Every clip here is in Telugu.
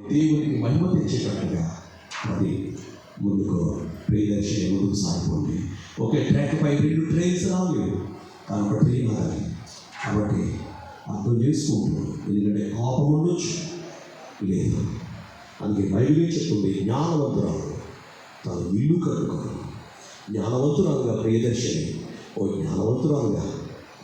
దేవునికి మహిమ తెచ్చేటట్టుగా మరి ముందుకు ప్రియదర్శి ముందుకు సాగిపోండి. ఒకే ట్రాక్ పై రెండు ట్రైన్స్ రావు కానీ ఒక ట్రైన్ రాలి కాబట్టి అర్థం చేసుకుంటూ ఎందుకంటే కోపం ఉండొచ్చు. లేదు. అందుకే బైబిలే చెప్తుంది? జ్ఞానవంతురాలు తాను ఇల్లు కట్టుకోను. జ్ఞానవంతురాలుగా ప్రియదర్శిని ఓ జ్ఞానవంతురాలుగా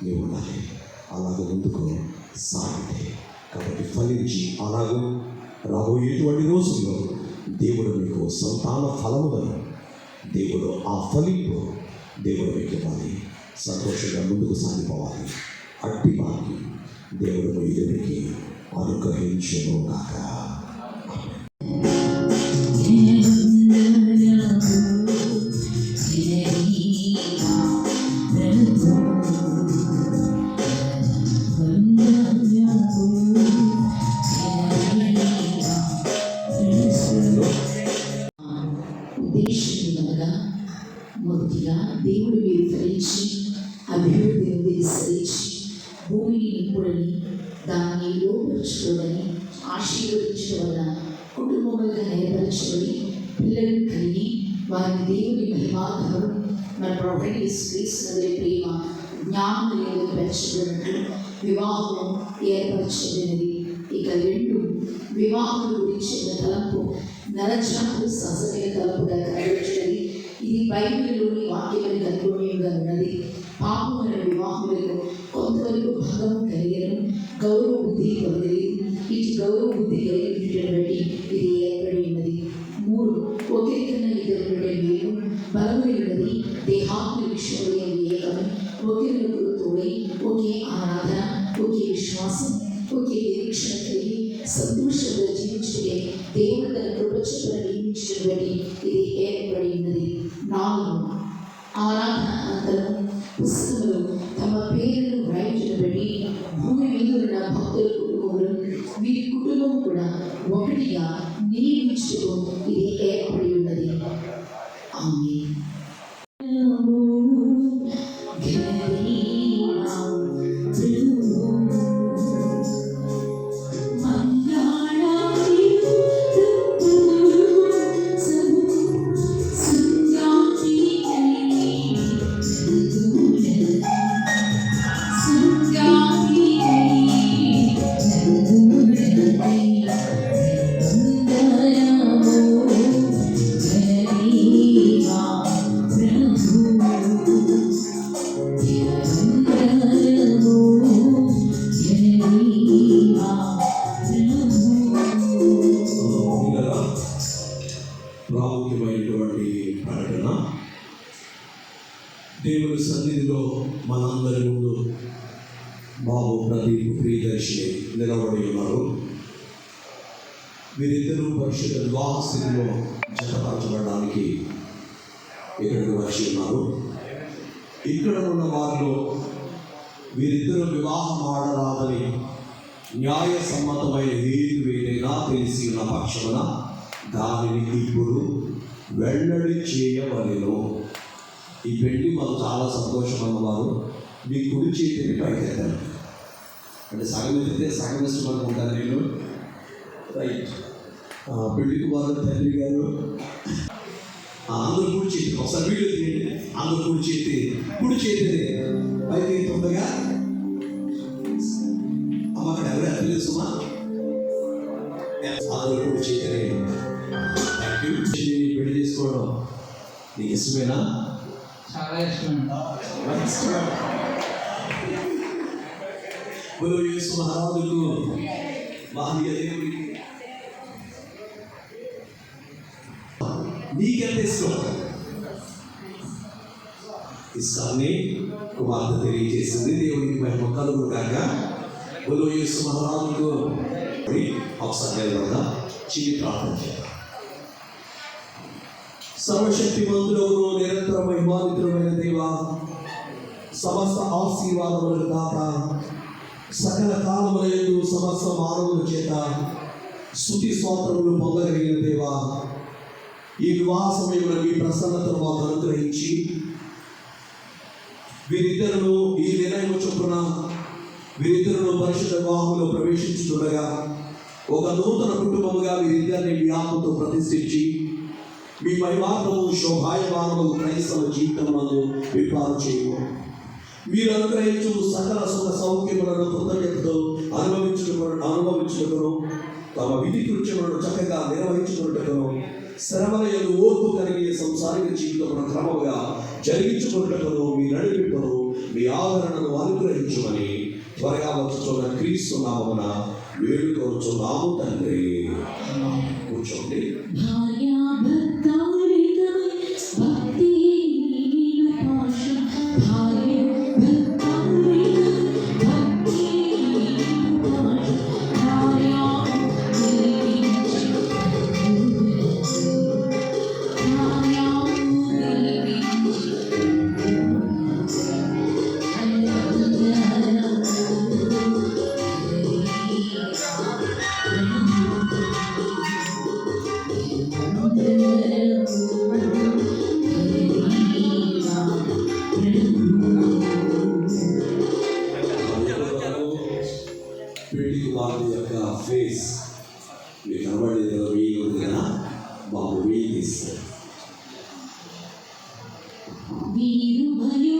నీవు ఉండాలి. అలాగే ముందుకు సాగితే కాబట్టి ఫలించి అలాగూ రాబోయేటువంటి రోజుల్లో దేవుడు మీకు సంతాన ఫలములను దేవుడు ఆ ఫలింపు దేవుడు మీకు ఇవ్వాలి. సంతోషంగా ముందుకు సాగిపోవాలి. అట్టి వారికి దేవుడు మీ ఎదురికి అనుగ్రహించును కాక అభివృద్ధి విస్తరించి భూమిని నింపుడని దాన్ని లోపరుచుకోవని ఆశీర్వదించడం వలన కుటుంబములుగా నేర్పరచబడి పిల్లలు కలిగి వారి దేవుని మహిమాధముడు మన ప్రభుత్వ యేసుక్రీస్తుని ప్రేమ జ్ఞానం లేదు వివాహం ఏర్పరచబడినది. ఇక రెండు వివాహం గురించి తలంపు నరజాతులు సహజమైన తలంపుగా కనబడుతున్నది ఇది బైబిల్లోని వాక్యమైన అనుగుణ్యంగా ఉన్నది పాపమైన వివాహములకు కొంతవరకు భాగం కలిగను గౌరవ బుద్ధి పొందలేదు ఇటు గౌరవ బుద్ధి కలిగినటువంటి బట్టి ఇది ఏర్పడి ఉన్నది మూడు ఒకే కన్నా ఇద్దరు ఉండే మేలు బలమైనది దేహాత్మ విషయంలో ఏకమై ఒకరినొకరు తోడై ఒకే ఆరాధన ఒకే విశ్వాసం ఒకే నిరీక్షణ కలిగి సంతోషంగా జీవించుకునే దేవుడు తన కృపచలను నియమించడం బట్టి ఇది ఏర్పడి ఉన్నది నాలుగు ఆరాధన అనంతరం పుస్తకములు తమ పేర్లను వ్రాయించడం బట్టి భూమి మీద ఉన్న భక్తుల కుటుంబములు వీరి కుటుంబం కూడా ఒకటిగా నియమించడం ఇది ఏర్పడి బాబు ప్రదీప్ ప్రియదర్శిని నిలబడి ఉన్నారు వీరిద్దరూ పరిశుద్ధ వివాహ స్థితిలో జతపరచబడడానికి ఇక్కడికి వచ్చి ఉన్నారు. ఇక్కడ ఉన్న వారిలో వీరిద్దరూ వివాహం ఆడరాదని న్యాయ సమ్మతమైన హేతు ఏదైనా తెలిసి ఉన్న పక్షమున దానిని ఇప్పుడు వెల్లడి చేయవలెను. ఈ పెళ్ళి మాకు చాలా సంతోషం అన్నవారు. మీ కుడి చేతిని పైకెత్తాను అంటే సగం ఎత్తితే సగం ఇష్టం అనుకుంటాను నేను రైట్ పెళ్ళికి వారు తండ్రి గారు. అందరూ కుడి చేతి ఒకసారి వీడియో తీయండి. అందరూ కుడి చేతి కుడి చేతిని పైకి ఎత్తుండగా అమ్మ అక్కడ ఎవరు అర్థం సుమా అందరూ కుడి యూ పెళ్ళి చేసుకోవడం నీకు ఇష్టమేనా? చాలా ఇష్టం. బలో యేసు మహారాజుకు మహనీయ దేవుడికి నీకెంత ఇష్టం ఇష్టాన్ని కుమార్తె తెలియజేసింది దేవునికి మహిమ కలుగు కాక బలో యేసు మహారాజుకు ఒకసారి నిలబడదా చిన్ని ప్రార్థన చేద్దాం సర్వశక్తిమంతుడవును నిరంతర మహిమానితుడమైన దేవ సమస్త ఆశీర్వాదములకు దాత సకల కాలములందు సమస్త మానవుల చేత స్థుతి స్తోత్రములు పొందగలిగిన దేవా ఈ వివాహ సమయంలో మీ ప్రసన్నతను మాకు అనుగ్రహించి వీరిద్దరును ఈ నిర్ణయం చొప్పున వీరిద్దరును పరిశుద్ధ వివాహంలో ప్రవేశించుండగా ఒక నూతన కుటుంబముగా వీరిద్దరిని మీ ఆత్మతో ప్రతిష్ఠించి మీ మహిమాత్మము శోభాయమానము క్రైస్తవ జీవితములను విపాలు చేయము. మీరు అనుగ్రహించు సకల సుఖ సౌఖ్యములను కృతజ్ఞతతో అనుభవించుకున్న అనుభవించుకును తమ విధి కృత్యములను చక్కగా నిర్వహించుకున్నటకును శ్రమల ఓర్పు కలిగి సంసారిక జీవితమును క్రమముగా జరిగించుకున్నటకును మీ నడిపింపును మీ ఆదరణను అనుగ్రహించుమని త్వరగా వచ్చుచున్న క్రీస్తు నామమున వేడుకొనుచున్నాము తండ్రి. కూర్చోండి. நீருபலி